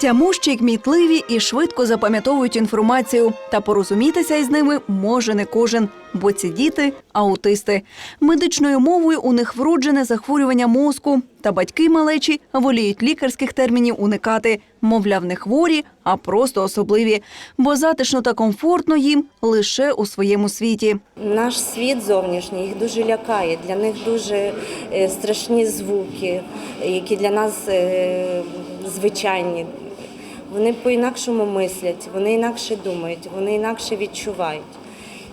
Тямущі, кмітливі і швидко запам'ятовують інформацію. Та порозумітися із ними може не кожен, бо ці діти аутисти. Медичною мовою у них вроджене захворювання мозку. Та батьки малечі воліють лікарських термінів уникати. Мовляв, не хворі, а просто особливі. Бо затишно та комфортно їм лише у своєму світі. Наш світ зовнішній їх дуже лякає. Для них дуже е, страшні звуки, які для нас е, звичайні. Вони по-інакшому мислять, вони інакше думають, вони інакше відчувають.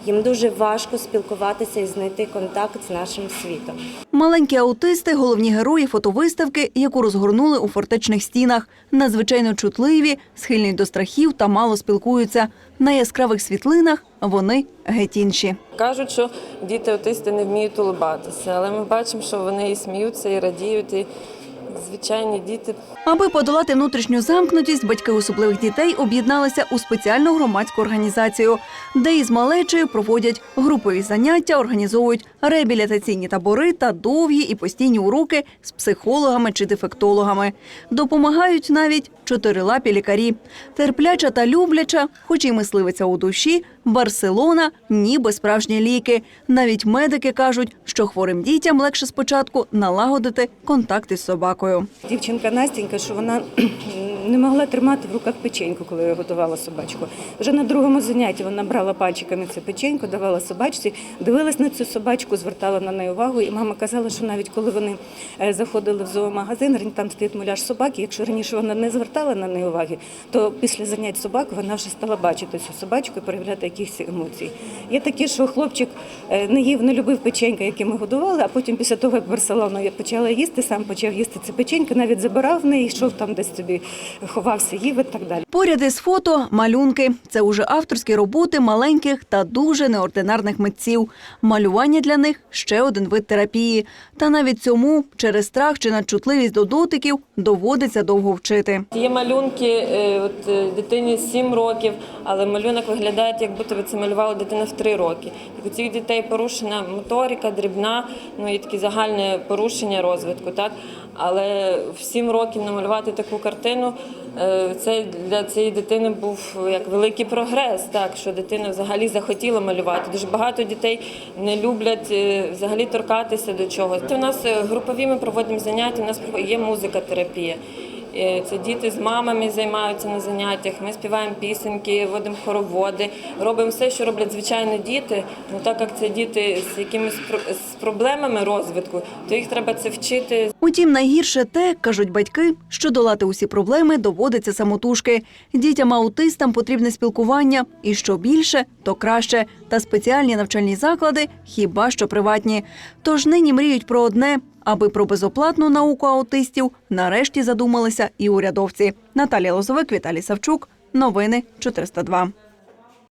Їм дуже важко спілкуватися і знайти контакт з нашим світом. Маленькі аутисти головні герої фотовиставки, яку розгорнули у фортечних стінах. Надзвичайно чутливі, схильні до страхів та мало спілкуються. На яскравих світлинах вони геть інші. Кажуть, що діти аутисти не вміють улибатися, але ми бачимо, що вони і сміються, і радіють, і звичайні діти. Аби подолати внутрішню замкнутість, батьки особливих дітей об'єдналися у спеціальну громадську організацію, де із малечею проводять групові заняття, організовують реабілітаційні табори та довгі і постійні уроки з психологами чи дефектологами. Допомагають навіть чотирилапі лікарі. Терпляча та любляча, хоч і мисливиця у душі, Барселона ніби справжні ліки. Навіть медики кажуть, що хворим дітям легше спочатку налагодити контакти з собакою. Дівчинка Настенька, що вона не могла тримати в руках печеньку, коли я готувала собачку. Вже на другому занятті вона брала пальчиками цю печеньку, давала собачці, дивилась на цю собачку, звертала на неї увагу. І мама казала, що навіть коли вони е, заходили в зоомагазин, там стоїть муляж собаки. Якщо раніше вона не звертала на неї уваги, то після занять собакою вона вже стала бачити цю собачку і проявляти якісь емоції. Є такі, що хлопчик е, не їв, не любив печенька, які ми годували, а потім після того, як Барселона почала їсти, сам почав їсти це печенька, навіть забирав в неї, йшов там десь собі, ховався, їв і так далі. Поряд із фото малюнки. Це уже авторські роботи маленьких та дуже неординарних митців. Малювання для них ще один вид терапії. Та навіть цьому через страх чи надчутливість до дотиків доводиться довго вчити. Є малюнки е, от, е, дитині 7 років, але малюнок виглядає, як будто би це малювала дитина в 3 роки. Так у цих дітей порушена моторика, дрібна, ну і такі загальне порушення розвитку. Так? Але в 7 років намалювати таку картину це для цієї дитини був як великий прогрес, так що дитина взагалі захотіла малювати. Дуже багато дітей не люблять е, взагалі торкатися до чогось. У нас е, групові ми проводимо заняття, у нас є музикотерапія. Е, Це діти з мамами займаються на заняттях. Ми співаємо пісеньки, водимо хороводи, робимо все, що роблять звичайні діти. Ну так як це діти з якимись з проблемами розвитку, то їх треба це вчити Утім, найгірше те, кажуть батьки, що долати усі проблеми доводиться самотужки. Дітям-аутистам потрібне спілкування, і що більше, то краще. Та спеціальні навчальні заклади хіба що приватні. Тож нині мріють про одне, аби про безоплатну науку аутистів нарешті задумалися і урядовці. Наталія Лозовик, Віталій Савчук. Новини 402.